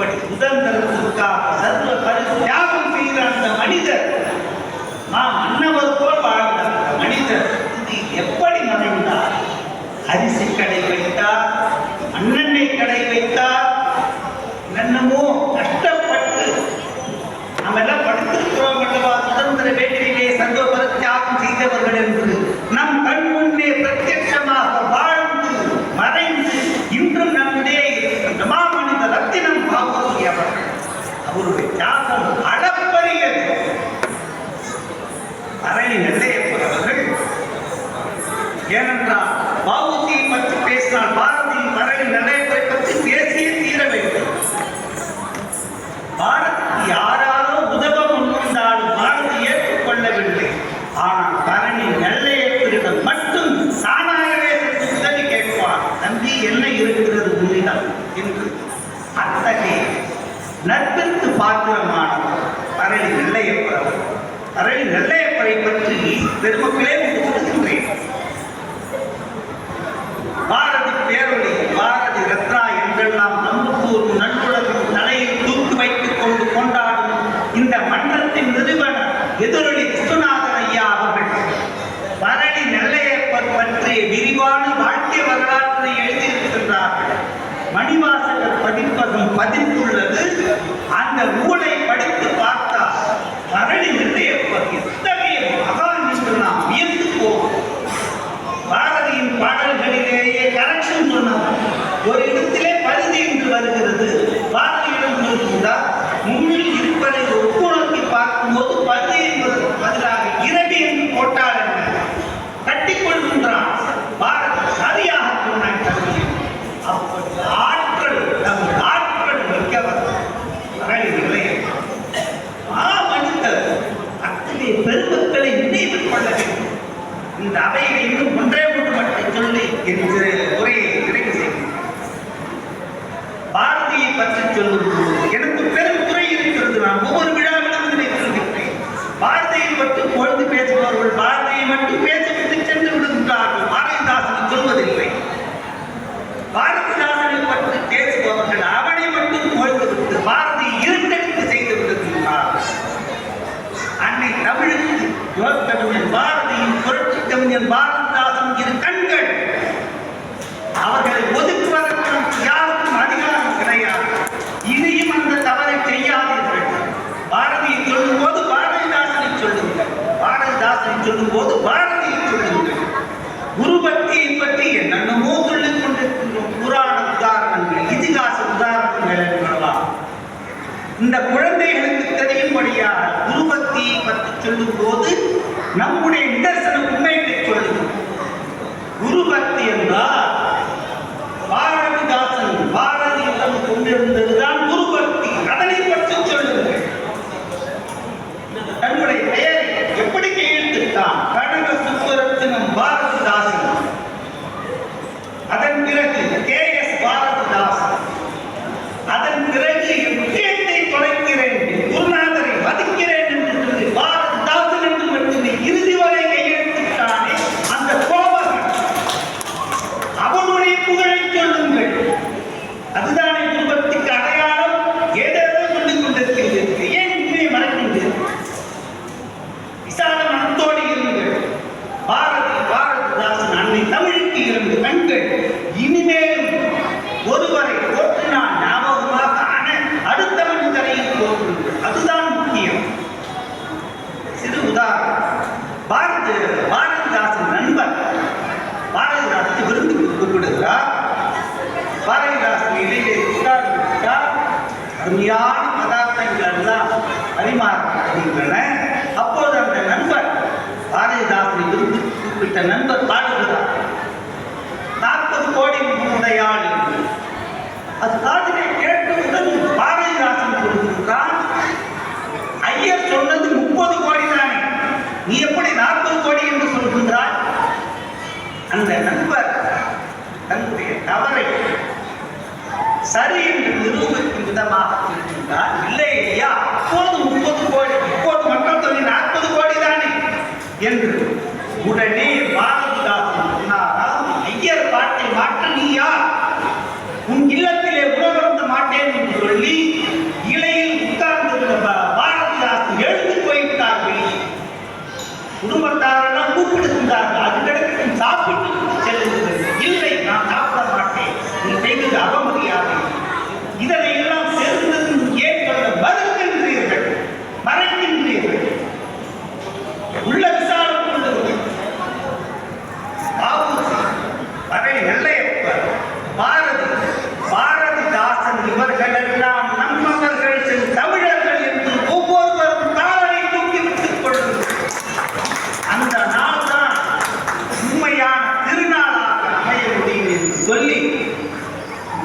அப்படி சுதந்திரத்திற்காக சர்வ பரிசு தியாகம் செய்கிற அந்த மனிதர் நாம் அன்னவர் போல் வாழ்ந்த அந்த மனிதர் இது எப்படி மறைந்தார் அரிசி கடை வைத்தார் அண்ணனை கடை வைத்தார் என்னென்னமோ கஷ்டப்பட்டு நம்ம எல்லாம் படித்திருக்கிறோம் அல்லவா? சுதந்திர வேட்கையிலே சர்வ பரிசு தியாகம் செய்தவர்கள் என்று. நம் கண் நட்பிற்கு பாத்திரமான அரை நெல்லையப்பர் அரை நெல்லையப்பரை பற்றி பெருமக்களே உங்களுக்கு மணிவாசகர் பதிப்பகம் பதித்துள்ளது அந்த நூலை படித்து கவிஞர் பாரதிதாசன் இரு கண்கள். அவர்களை ஒதுக்குவதற்கு யாருக்கும் அதிகாரம் கிடையாது. இனியும் அந்த தவறை செய்யாதீர்கள். பாரதியை சொல்லும் போது பாரதிதாசனை சொல்லுங்கள். பாரதிதாசனை சொல்லும் போது புகழை சொல்லுங்கள். அதுதான் அருமையான பதார்த்தங்கள் தான் பரிமாறப்படுகின்றன. அப்போது அந்த நண்பர் பாரதிதாசனை விரும்பி குறிப்பிட்ட நண்பர் பாடுகிறார். நாற்பது கோடி உடையாள் அது காதிலே கேட்டவுடன் பாரதிதாசன் சொல்கின்றான் ஐயர் சொன்னது முப்பது கோடி தானே. நீ எப்படி நாற்பது கோடி என்று சொல்கின்றாய்? அந்த நண்பர் தன்னுடைய தவறை சரி என்று நிரூபித்து விதமாக இருக்கின்றார் இல்லை இல்லையா அப்போது முப்பது கோடி இப்போது மக்கள் தொகை நாற்பது கோடி தானே என்று உடனே பாரதிதாசன் சொன்னாராம் ஐயர் பாட்டில்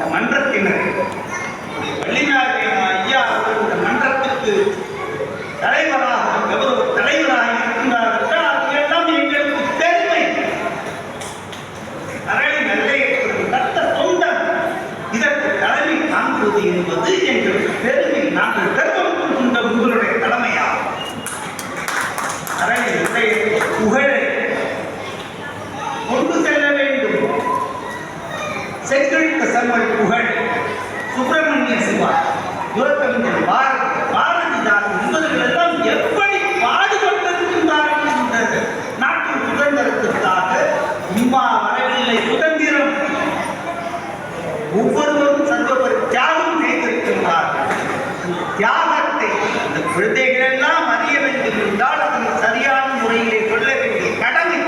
அந்த மன்றத்தின் செங்கல் கசமல் புகழ். சுப்பிரமணிய சிவா யுவக்கவிஞர் பாரதி. பாரதிதாசன் இவர்கள் எல்லாம் எப்படி பாடுபட்டிருக்கின்றார்கள் இந்த நாட்டின் சுதந்திரத்திற்காக இம்மா வரவில்லை சுதந்திரம். ஒவ்வொருவரும் சர்வபரி தியாகம் செய்திருக்கின்றார்கள் தியாகத்தை இந்த குழந்தைகள் எல்லாம் அறிய வேண்டும் என்றால் அதனை சரியான முறையிலே சொல்ல வேண்டிய கடமை.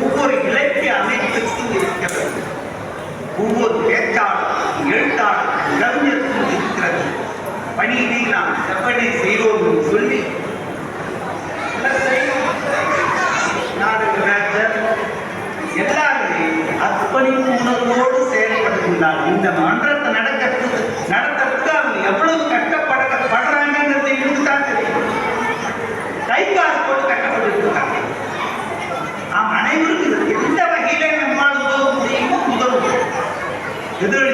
ஒவ்வொரு இலக்கிய அமைப்பிற்கும் இருக்கிறது ஒவ்வொரு பேச்சாளர் எழுத்தாளர் கவிஞருக்கும் இருக்கிறது. பணியினை நாம் எப்படி செய்வோம் என்று சொல்லி எல்லாருமே அர்ப்பணிப்பு உணர்வோடு செயல்படுகின்றார் இந்த மன்றத்தை நடக்கிறது நடத்துறதுக்கு அவங்க எவ்வளவு 걔들